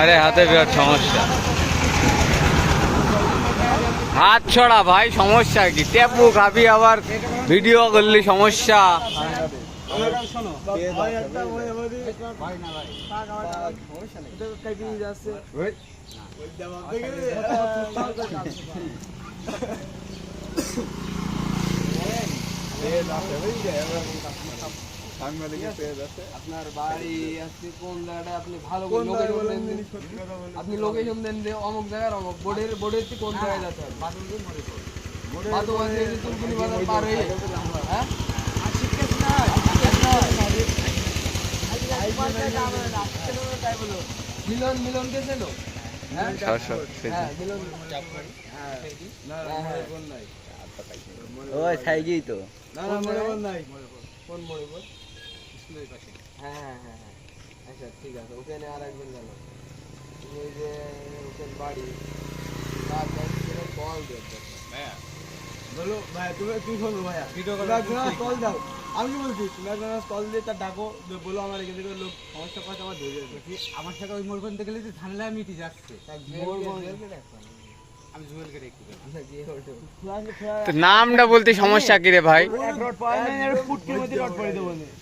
আরে, হাতে বিরাট সমস্যা। হাত ছড়া ভাই, সমস্যা কি? টেপু খাবি আবার ভিডিও করলি, সমস্যা। আপনার বাড়ি আছে কোন জায়গাটা আপনি ভালো করে লোকেশন দেন আপনি লোকেশন দেন যে অমুক জায়গার অমুক বোর্ডের বোর্ডের থেকে কোন জায়গায় যেতে হবে বাদুবাদ থেকে তুলতুলি বাজার পার হয়ে হ্যাঁ মিলন মিলন কে ছিল হ্যাঁ হ্যাঁ মিলন হ্যাঁ হ্যাঁ, হ্যাঁ। ওই সাইজেই তো না না মনে মনে নাই কোন মোড়ে বল হ্যাঁ হ্যাঁ হ্যাঁ হ্যাঁ আচ্ছা ঠিক আছে ওখানে আর একজন গেল ওই যে ওখানে বাড়ি তার কাছে কল দেব বলো ভাই তুমি তুই শোনো ভাইয়া কল দাও আমি বলছি তুমি একজন কল দিয়ে তার ডাকো বলো আমার এখান থেকে লোক সমস্যা কথা আমার ধরে যাবে আমার সাথে ওই পর্যন্ত গেলে যে ঝামেলা মিটি যাচ্ছে নামটা বলতে সমস্যা কি রে ভাই রড পাই না ফুটকির মধ্যে রড পড়ে দেবো নে আর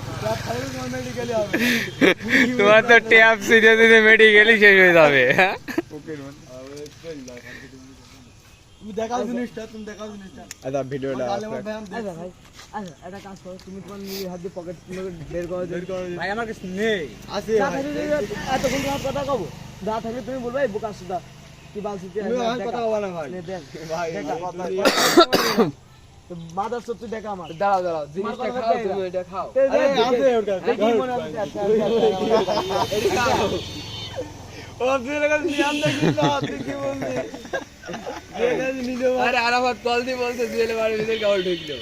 তো যা খালি কোন মেডিকেলে হবে তোমার তো ট্যাপ সিরিয়াস দিতে মেডিকেলই শেষ হয়ে যাবে হ্যাঁ তুমি দেখাও জিনিসটা তুমি দেখাও জিনিসটা আচ্ছা ভিডিওটা তাহলে আমার ব্যায়াম আচ্ছা ভাই আচ্ছা একটা কাজ করো তুমি তোমার নিজের হাত দিয়ে পকেট বের করো বের করো ভাই আমার কাছে নেই আছে ভাই এতক্ষণ তোমার কথা কব যা থাকলে তুমি বলবে এই বোকা সুদা কি বালছি তুমি আমার কথা কব না ভাই দেখ ভাই মাদার সত্যি দেখা আমার দাঁড়াও দাঁড়াও জিনিসটা খাও তুমি এটা খাও আছে ওর কাছে কি মনে হচ্ছে আচ্ছা এটা খাও ও তুই কাছে নিয়াম দেখি না তুই কি বলছিস আরে আরাফাত কল দিয়ে বলছে জুয়েলের বাড়ির ভিতরে কাউল ঢুকলো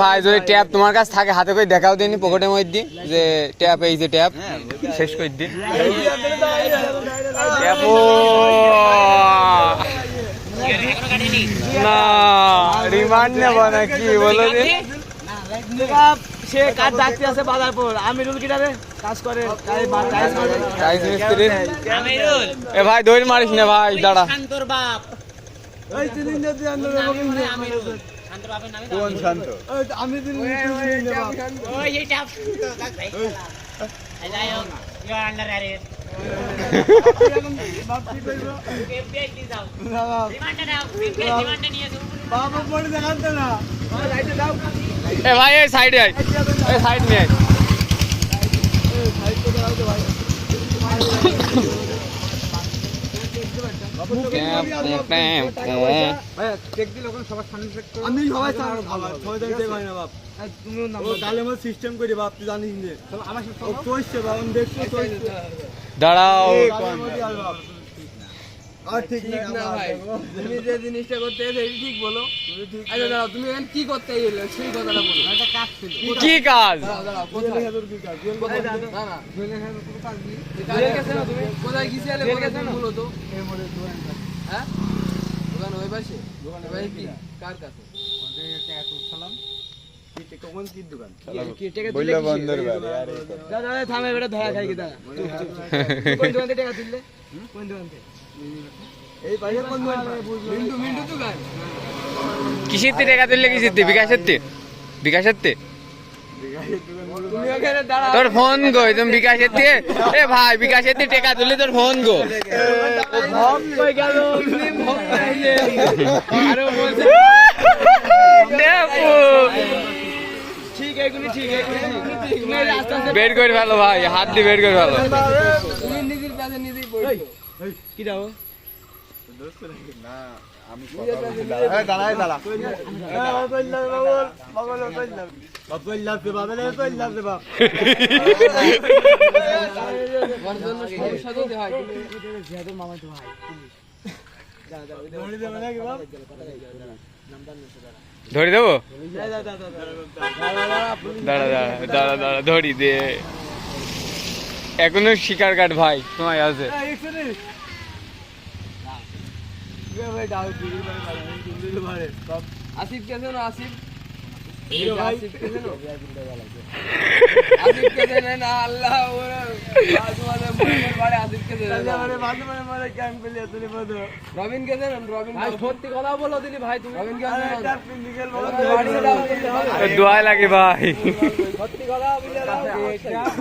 ভাই যদি ট্যাপ তোমার কাছে থাকে হাতে করে দেখাও দিনি পকেটের মধ্যে যে ট্যাপ এই যে ট্যাপ শেষ করে দি ট্যাপ ও না রিমান্ড নেব নাকি বলো সে কাজ যাচ্ছে আছে বাজারপুর আমিরুল কিটারে কাজ করে টাইস মিস্ত্রি এ ভাই দৌড় মারিস না ভাই দাঁড়া ওই তিন দিন দিয়ে আন্দোলন কোন শান্ত আমি দিন দিন দেব বাবা পড়ে দেখাতে না এ ভাই এই সাইডে আয় এই সাইড নিয়ে আয়। Tap, tap, tap. সিস্টেম করি বাপ তুই জানিস দাঁড়াও ঠিক ঠিক না ভাই। তুমি যে জিনিসটা করতে এসে ঠিক বলো। আচ্ছা দাঁড়াও তুমি এখানে কি করতে এলে? সেই কথাটা বলো। একটা কাজ ছিল। কি কাজ? দাঁড়াও দাঁড়াও কোথায়? কোথায়? না না জুয়েলের কাছে না তুমি? কোথায় গিয়েছিলে বলো তো। হ্যাঁ? দোকান ওই পাশে? ওই কি? কার কাছে? কিসের? তে টাকা তুললে? কিসের বিকাশের বিকাশের তোর ফোন গো তুমি বিকাশের তে এ ভাই বিকাশের তে টাকা তুললে তোর ফোন গো। বলছে। বের করে ফেলো ভাই হাত দিয়ে বের করে ফেলো কি হয় জিহাদের মামাই তো ভাই ধরে দেবো? ধরি দে। এখনও শিকার কাট ভাই তোমায় আছে। আসিফ কেন আসিফ? আসিফ কে জানো আসিফ কে জানে না আল্লাহ ওরে। তোমাদের মুখের বাড়ি আসিফ কে জানে রবিন কে ভাই সত্যি কথা বলো দিলি ভাই তুমি রবিন কে জানেন বাড়ি দাও দোয়া লাগে ভাই। সত্যি কথা